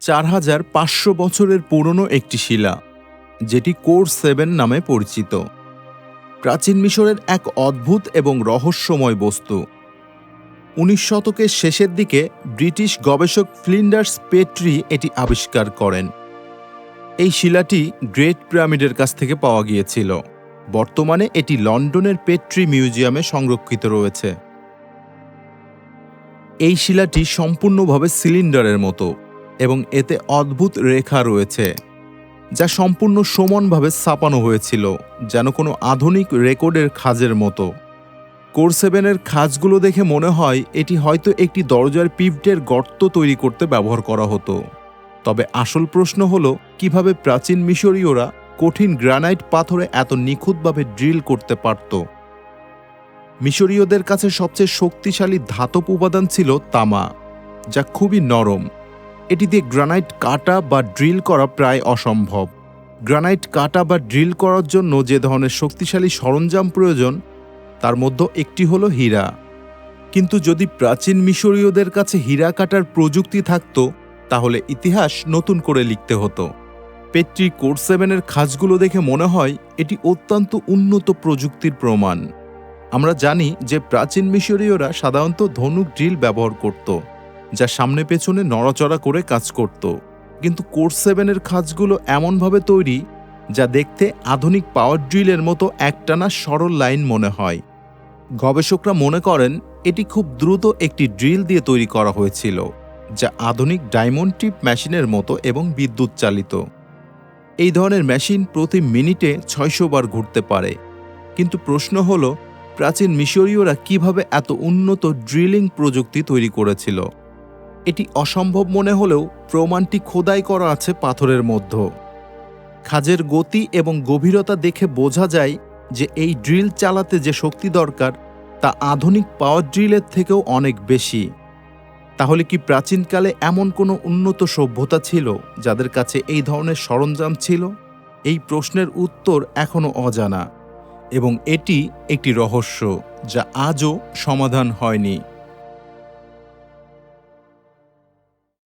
চার হাজার পাঁচশো বছরের পুরনো একটি শিলা, যেটি কোর সেভেন নামে পরিচিত। প্রাচীন মিশরের এক অদ্ভুত এবং রহস্যময় বস্তু। উনিশ শতকের শেষের দিকে ব্রিটিশ গবেষক ফ্লিন্ডার্স পেট্রি এটি আবিষ্কার করেন। এই শিলাটি গ্রেট পিরামিডের কাছ থেকে পাওয়া গিয়েছিল। বর্তমানে এটি লন্ডনের পেট্রি মিউজিয়ামে সংরক্ষিত রয়েছে। এই শিলাটি সম্পূর্ণভাবে সিলিন্ডারের মতো। এবং এতে অদ্ভুত রেখা রয়েছে, যা সম্পূর্ণ সমানভাবে ছাপানো হয়েছিল, যেন কোনো আধুনিক রেকর্ডের খাজের মতো। কোর সেভেনের খাজগুলো দেখে মনে হয় এটি হয়তো একটি দরজার পিভটের গর্ত তৈরি করতে ব্যবহার করা হতো। তবে আসল প্রশ্ন হল, কীভাবে প্রাচীন মিশরীয়রা কঠিন গ্রানাইট পাথরে এত নিখুঁতভাবে ড্রিল করতে পারত? মিশরীয়দের কাছে সবচেয়ে শক্তিশালী ধাতব উপাদান ছিল তামা, যা খুবই নরম। এটি দিয়ে গ্রানাইট কাটা বা ড্রিল করা প্রায় অসম্ভব। গ্রানাইট কাটা বা ড্রিল করার জন্য যে ধরনের শক্তিশালী সরঞ্জাম প্রয়োজন, তার মধ্যে একটি হলো হীরা। কিন্তু যদি প্রাচীন মিশরীয়দের কাছে হীরা কাটার প্রযুক্তি থাকত, তাহলে ইতিহাস নতুন করে লিখতে হতো। পেট্রি কোর সেভেনের খাজগুলো দেখে মনে হয় এটি অত্যন্ত উন্নত প্রযুক্তির প্রমাণ। আমরা জানি যে প্রাচীন মিশরীয়রা সাধারণত ধনুক ড্রিল ব্যবহার করত। যা সামনে পেছনে নড়াচড়া করে কাজ করত। কিন্তু কোর সেভেনের খাজগুলো এমনভাবে তৈরি যা দেখতে আধুনিক পাওয়ার ড্রিলের মতো একটানা সরল লাইন মনে হয়। গবেষকরা মনে করেন এটি খুব দ্রুত একটি ড্রিল দিয়ে তৈরি করা হয়েছিল, যা আধুনিক ডায়মন্ড টিপ মেশিনের মতো এবং বিদ্যুৎ চালিত। এই ধরনের মেশিন প্রতি মিনিটে ছয়শো বার ঘুরতে পারে। কিন্তু প্রশ্ন হল, প্রাচীন মিশরীয়রা কীভাবে এত উন্নত ড্রিলিং প্রযুক্তি তৈরি করেছিল? এটি অসম্ভব মনে হলেও প্রমাণটি খোদাই করা আছে পাথরের মধ্য। খাজের গতি এবং গভীরতা দেখে বোঝা যায় যে এই ড্রিল চালাতে যে শক্তি দরকার, তা আধুনিক পাওয়ার ড্রিলের থেকেও অনেক বেশি। তাহলে কি প্রাচীনকালে এমন কোনো উন্নত সভ্যতা ছিল, যাদের কাছে এই ধরনের সরঞ্জাম ছিল? এই প্রশ্নের উত্তর এখনও অজানা এবং এটি একটি রহস্য, যা আজও সমাধান হয়নি।